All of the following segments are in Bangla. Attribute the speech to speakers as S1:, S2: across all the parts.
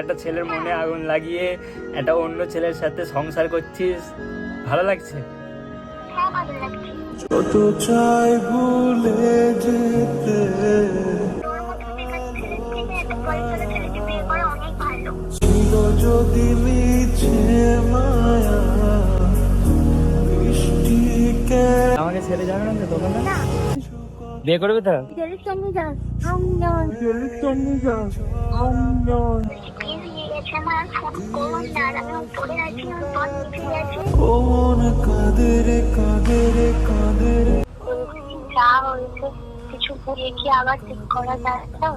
S1: একটা ছেলের মনে আগুন লাগিয়ে একটা অন্য ছেলের সাথে সংসার করছিস। ভালো লাগছে?
S2: ভালো লাগছে
S3: যত চাই ভুলে যেতে। ছিল যদি মিছে মায়া
S1: আমাকে ছেড়ে যাবে তো না। বিয়ে করবে তো?
S2: যা হয়েছে কিছু ভুলে কি আবার ঠিক করা যায়
S3: না?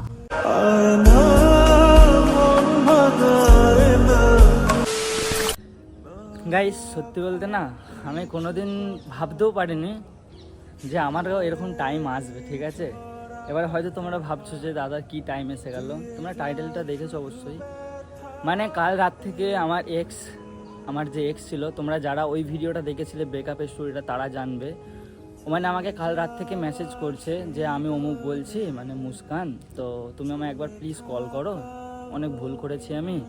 S1: গাইস সত্যি বলতে না আমি কোনোদিন ভাবতেও পারিনি যে আমারও এরকম টাইম আসবে ঠিক আছে? এবার হয়তো তোমরা ভাবছ যে দাদা কি টাইম এসে গেল? তোমরা টাইটেলটা দেখেছ অবশ্যই। মানে কাল রাত থেকে আমার এক্স আমার যে এক্স ছিল, তোমরা যারা ওই ভিডিওটা দেখেছিলে ব্রেকআপের স্টোরিটা তারা জানবে। ও মানে আমাকে কাল রাত থেকে মেসেজ করছে যে, আমি অমুক বলছি মানে মুস্কান, তো তুমি আমায় একবার প্লিজ কল করো। অনেক ভুল করেছি আমি।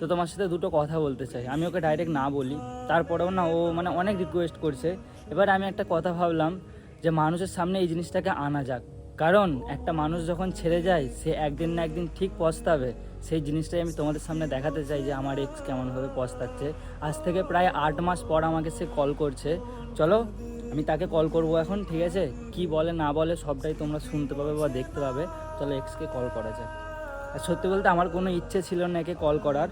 S1: তো তোমার সাথে দুটো কথা বলতে চাই। আমি ওকে ডাইরেক্ট না বলি। তারপরেও না, ও মানে অনেক রিকোয়েস্ট করছে। এবার আমি একটা কথা ভাবলাম যে, মানুষের সামনে এই জিনিসটাকে আনা যাক। কারণ একটা মানুষ যখন ছেড়ে যায়, সে একদিন না একদিন ঠিক পস্তাবে। সেই জিনিসটাই আমি তোমাদের সামনে দেখাতে চাই যে আমার এক্স কেমনভাবে পস্তাচ্ছে। আজ থেকে প্রায় আট মাস পর আমাকে সে কল করছে। চলো, আমি তাকে কল করব এখন, ঠিক আছে? কি বলে, না বলে সবটাই তোমরা শুনতে পাবে বা দেখতে পাবে। চলো এক্সকে কল করা যাক। আর সত্যি বলতে আমার কোনো ইচ্ছে ছিল না একে কল করার,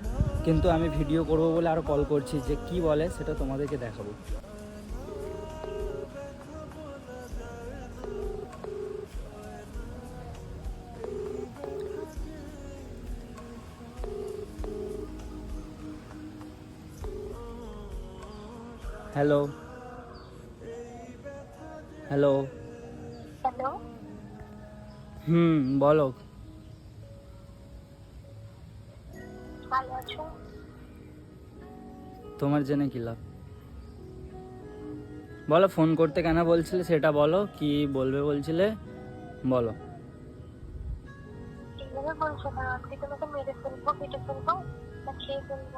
S1: কিন্তু আমি ভিডিও করব বলে আরও কল করছি যে কি বলে সেটা তোমাদেরকে দেখাবো। হ্যালো হ্যালো
S2: হ্যালো
S1: হুম বলো। তোমার জেনে কি লাভ? বলো ফোন করতে কেন বলছিলে সেটা বলো কি বলবে বলছিলে? বলো।
S2: মেরে ফেলব কেটে ফেলব না খেয়ে ফেলব?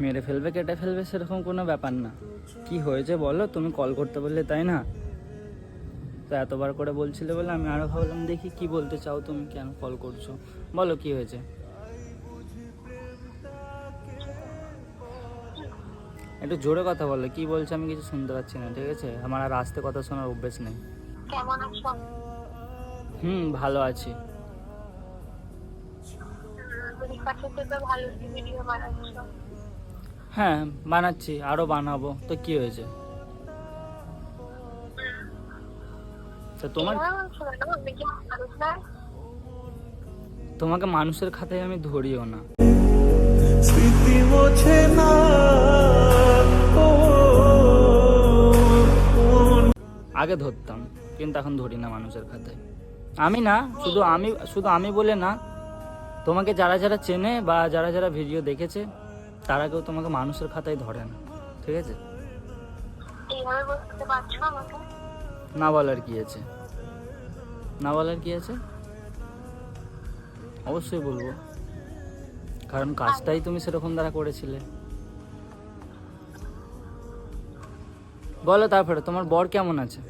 S1: মেরে ফেলবে কেটে ফেলবে সেরকম কোনো ব্যাপার না। কি হয়েছে বলো? তুমি কল করতে বললে তাই না? তো এতবার করে বলছিলে বলে আমি আরও ভাবলাম দেখি কি বলতে চাও তুমি কেন কল করছ? বলো কি হয়েছে? একটু জোরে কথা বলো কি বলছো আমি কিছু শুনতে পাচ্ছি না ঠিক আছে? আমার আর আস্তে কথা শোনার অভ্যেস নেই। হুম ভালো আছি।
S2: ভালো ভিডিও বানাচ্ছো।
S1: হ্যাঁ বানাচ্ছি আরও বানাবো। তো কি হয়েছে? তো তোমার তোমাকে মানুষের খাতায় আমি ধরিও না।
S3: স্মৃতি মোছে না
S1: আগে ধরতাম কিন্তু এখন ধরি না মানুষের খাতায়। আমি না শুধু আমি শুধু আমি বলে না তোমাকে যারা যারা চেনে বা যারা যারা ভিডিও দেখেছে তারা কেউ তোমাকে মানুষের খাতায় ধরে না ঠিক আছে? না বলার কি আছে? না বলার কি আছে? অবশ্যই বলব। কারণ কাজটাই তুমি সেরকম দ্বারা করেছিলে। বলো তারপরে তোমার বর কেমন আছে?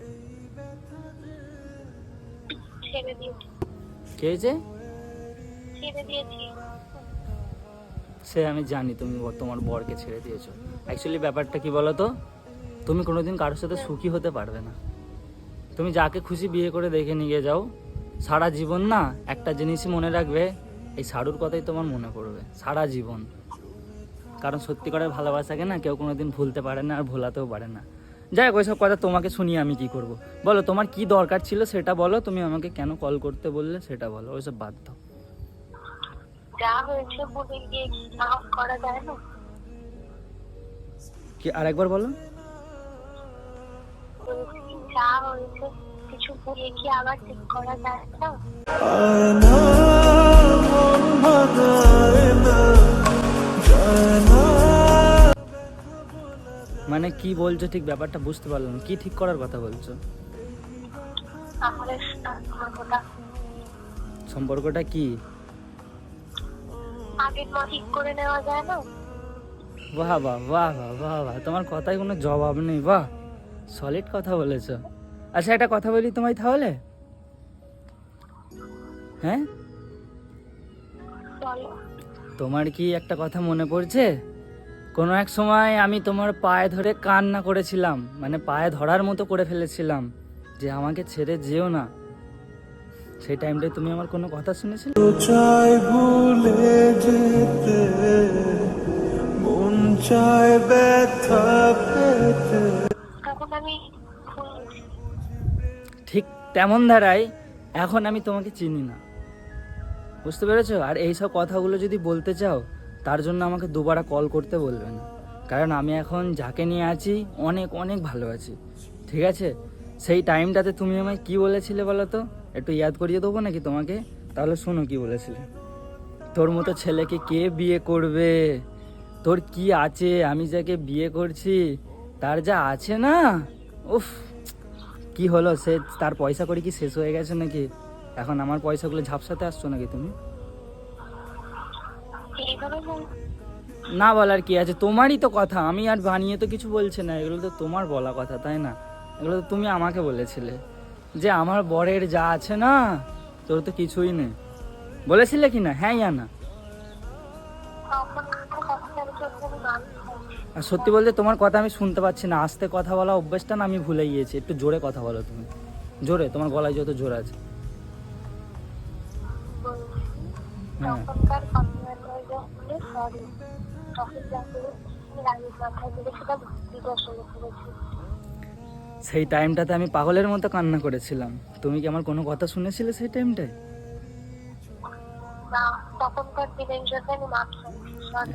S1: কে
S2: দিয়েছি।
S1: সে আমি জানি তুমি তোমার বরকে ছেড়ে দিয়েছ। অ্যাকচুয়ালি ব্যাপারটা কি বলো তো তুমি কোনোদিন কারোর সাথে সুখী হতে পারবে না। তুমি যাকে খুশি বিয়ে করে দেখে নিয়ে যাও, সারা জীবন না একটা জিনিসই মনে রাখবে, এই সারুর কথাই তোমার মনে পড়বে, সারা জীবন। কারণ সত্যিকারের ভালোবাসাকে না কেউ কোনোদিন ভুলতে পারে না আর ভোলাতেও পারে না। যাই হোক, ওইসব কথা তোমাকে শুনিয়ে আমি কি করব? বলো, তোমার কি দরকার ছিল সেটা বলো, তুমি আমাকে কেন কল করতে বললে সেটা বলো, ওইসব দাও।
S2: যা হয়েছে বলে গিয়ে মাফ করা যায় না?
S1: কি আরেকবার বলো?
S2: যা হয়েছে কিছু ভুলে কি আবার ঠিক করা যায় না?
S3: না মন না না
S1: কি বলছো ঠিক ব্যাপারটা বুঝতে পারলাম কি ঠিক করার কথা বলছো?
S2: সম্পর্কটা
S1: কি?
S2: আগের মা ঠিক করে নেওয়া যায় না?
S1: বাহ বাহ বাহ বাহ বাহ বাহ। তোমার কথায় কোনো জবাব নেই বাহ। সলিড কথা বলেছ। আচ্ছা একটা কথা বলি তোমায় তাহলে? হ্যাঁ? তোমার কি একটা কথা মনে পড়ছে? কোনো এক সময় আমি তোমার পায়ে ধরে কান্না করেছিলাম মানে পায়ে ধরার মতো করে ফেলেছিলাম যে আমাকে ছেড়ে যেও না। সেই টাইমটায় তুমি আমার কোনো কথা শুনেছিলে?
S3: তো চায় ভুলে যেতে মন চায় ব্যথা পেতে।
S2: তখন আমি
S1: ঠিক তেমন ধারায় এখন আমি তোমাকে চিনি না। বুঝতে পেরেছ? আর এইসব কথাগুলো যদি বলতে চাও তার জন্য আমাকে দুবারা কল করতে বলবে না। কারণ আমি এখন যাকে নিয়ে আছি অনেক অনেক ভালো আছি। ঠিক আছে? সেই টাইমটাতে তুমি আমায় কি বলেছিলে বলো তো? একটু ইয়াদ করিয়ে দেবো নাকি তোমাকে? তাহলে শোনো কি বলেছিলে। তোর মতো ছেলেকে কে বিয়ে করবে? তোর কি আছে? আমি যাকে বিয়ে করছি তার যা আছে না? উফ কি হলো? সে তার পয়সা করে কি শেষ হয়ে গেছে নাকি? এখন আমার পয়সাগুলো ঝাপসাতে আসছো নাকি তুমি? না বলার কি আছে? তোমারই তো কথা। আমি আর বানিয়ে তো কিছু বলছি না। এগুলো তো তোমার বলা কথা তাই না? এগুলো তো তুমি আমাকে বলেছিলে। যে আমার বরের যা আছে না, তোর তো কিছুই নেই। বলেছিলে কি না? হ্যাঁ ইয়া না আর সত্যি বলতে তোমার কথা আমি শুনতে পাচ্ছি না। আস্তে কথা বলা অভ্যেসটা না আমি ভুলে গিয়েছি। একটু জোরে কথা বলো তুমি। জোরে, তোমার গলায় যত জোর আছে। হ্যাঁ। সেই টাইমটাতে আমি পাগলের মতো কান্না করেছিলাম। তুমি কি আমার কোনো কথা শুনেছিলে সেই টাইমটায়?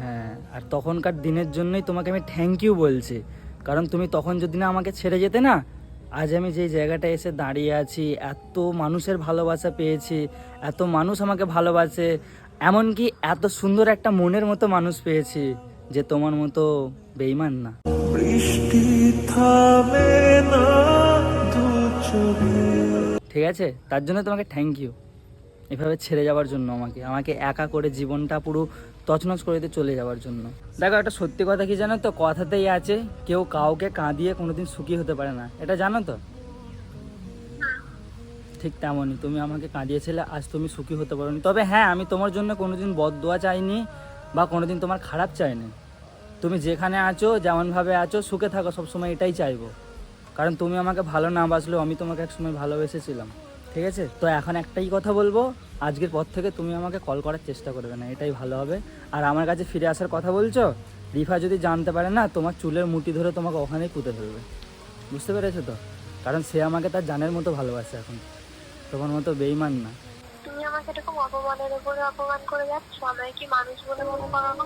S1: হ্যাঁ আর তখনকার দিনের জন্যই তোমাকে আমি থ্যাংক ইউ বলছি। কারণ তুমি তখন যদি না আমাকে ছেড়ে যেতে না আজ আমি যেই জায়গাটায় এসে দাঁড়িয়ে আছি এত মানুষের ভালোবাসা পেয়েছি এত মানুষ আমাকে ভালোবাসে এমনকি এত সুন্দর একটা মনের মতো মানুষ পেয়েছি যে তোমার মতো বেইমান না। ঠিক আছে? তার জন্য তোমাকে থ্যাংক ইউ এভাবে ছেড়ে যাওয়ার জন্য আমাকে আমাকে একা করে জীবনটা পুরো তছনছ করে দিয়ে চলে যাওয়ার জন্য। দেখো, একটা সত্যি কথা কি জানো তো? কথাতেই আছে, কেউ কাউকে কাঁদিয়ে কোনোদিন সুখী হতে পারে না। এটা জানো তো? ঠিক তেমনই, তুমি আমাকে কাঁদিয়েছিলে, আজ তুমি সুখী হতে পারোনি। তবে হ্যাঁ আমি তোমার জন্য কোনোদিন বদদোয়া চাইনি বা কোনোদিন তোমার খারাপ চাইনি। তুমি যেখানে আছো, যেমনভাবে আছো, সুখে থাকো, সবসময় এটাই চাইব। কারণ তুমি আমাকে ভালো না বাসলেও আমি তোমাকে একসময় ভালোবেসেছিলাম। ঠিক আছে? তো এখন একটাই কথা বলব, আজকের পর থেকে তুমি আমাকে কল করার চেষ্টা করবে না, এটাই ভালো হবে। আর আমার কাছে ফিরে আসার কথা বলছো, রিফা যদি জানতে পারে না, তোমার চুলের মুঠি ধরে তোমাকে ওখানেই পুঁতে ফেলবে বুঝতে পেরেছ তো? কারণ সে আমাকে তার জানের মতো ভালোবাসে এখন। তোমার মতো বেইমান না।
S2: তুমি আমাকে এরকম অপমানের উপরে অপমান করে যাচ্ছ কি মানুষ বলে মনে করো না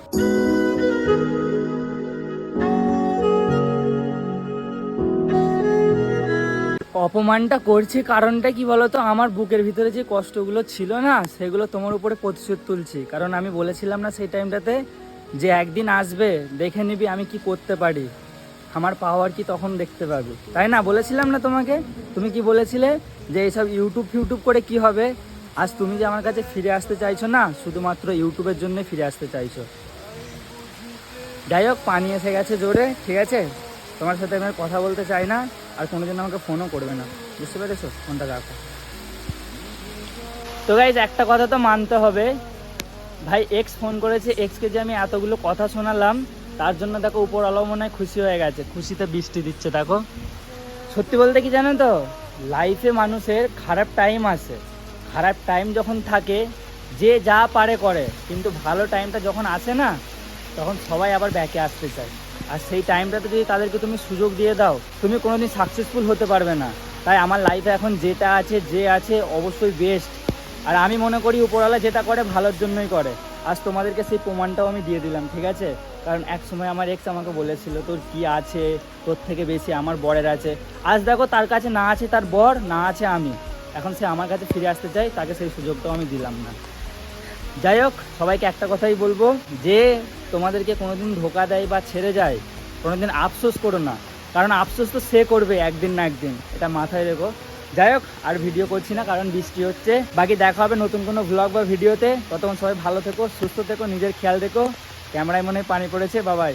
S1: অপমানটা করছি কারণটা কি বলতো? আমার বুকের ভিতরে যে কষ্টগুলো ছিল না, সেগুলো তোমার উপরে প্রতিশোধ তুলছি। কারণ আমি বলেছিলাম না সেই টাইমটাতে যে একদিন আসবে, দেখে নিবি আমি কি করতে পারি। আমার পাওয়ার কি তখন দেখতে পাবি? তাই না? বলেছিলাম না তোমাকে? তুমি কি বলেছিলে যে এইসব ইউটিউব ফিউটিউব করে কি হবে? আজ তুমি যে আমার কাছে ফিরে আসতে চাইছো না, শুধুমাত্র ইউটিউবের জন্য ফিরে আসতে চাইছো। যাই হোক, পানি এসে গেছে জোরে, ঠিক আছে? তোমার সাথে আমি কথা বলতে চাই না। আর কোনোদিন আমাকে ফোনও করবে না। বুঝতে পেরেছ? ফোনটা রাখো। তো গাইজ একটা কথা তো মানতে হবে। ভাই এক্স ফোন করেছে এক্সকে যে আমি এতগুলো কথা শোনালাম, তার জন্য দেখো উপর আলো মনে হয় খুশি হয়ে গেছে। খুশিতে বৃষ্টি দিচ্ছে, দেখো। সত্যি বলতে কি জানো তো? লাইফে মানুষের খারাপ টাইম আসে খারাপ টাইম যখন থাকে, যে যা পারে করে। কিন্তু ভালো টাইমটা যখন আসে না, তখন সবাই আবার ব্যাকে আসতে চায়। আর সেই টাইমটাতে যদি তাদেরকে তুমি সুযোগ দিয়ে দাও, তুমি কোনোদিন সাকসেসফুল হতে পারবে না। তাই আমার লাইফে এখন যেটা আছে, যে আছে, অবশ্যই বেস্ট আর আমি মনে করি উপরওয়ালা যেটা করে, ভালোর জন্যই করে। আজ তোমাদেরকে সেই প্রমাণটাও আমি দিয়ে দিলাম, ঠিক আছে? কারণ এক সময় আমার এক্স আমাকে বলেছিল, তোর কি আছে? তোর থেকে বেশি আমার বরের আছে। আজ দেখো তার কাছে না আছে তার বর, না আছে আমি। এখন সে আমার কাছে ফিরে আসতে চাই তাকে সেই সুযোগটাও আমি দিলাম না। যাই হোক, সবাইকে একটা কথাই বলব, যে তোমাদেরকে কোনোদিন ধোকা দেয় বা ছেড়ে যায়, কোনোদিন আফসোস করো না। কারণ আফসোস তো সে করবে একদিন না একদিন, এটা মাথায় রেখো। যাই হোক, আর ভিডিও করছি না, কারণ বৃষ্টি হচ্ছে। বাকি দেখা হবে নতুন কোনো ভ্লগ বা ভিডিওতে। ততক্ষণ সবাই ভালো থেকো, সুস্থ থেকো, নিজের খেয়াল রেখো। ক্যামেরায় মনে পানি পড়েছে বাবাই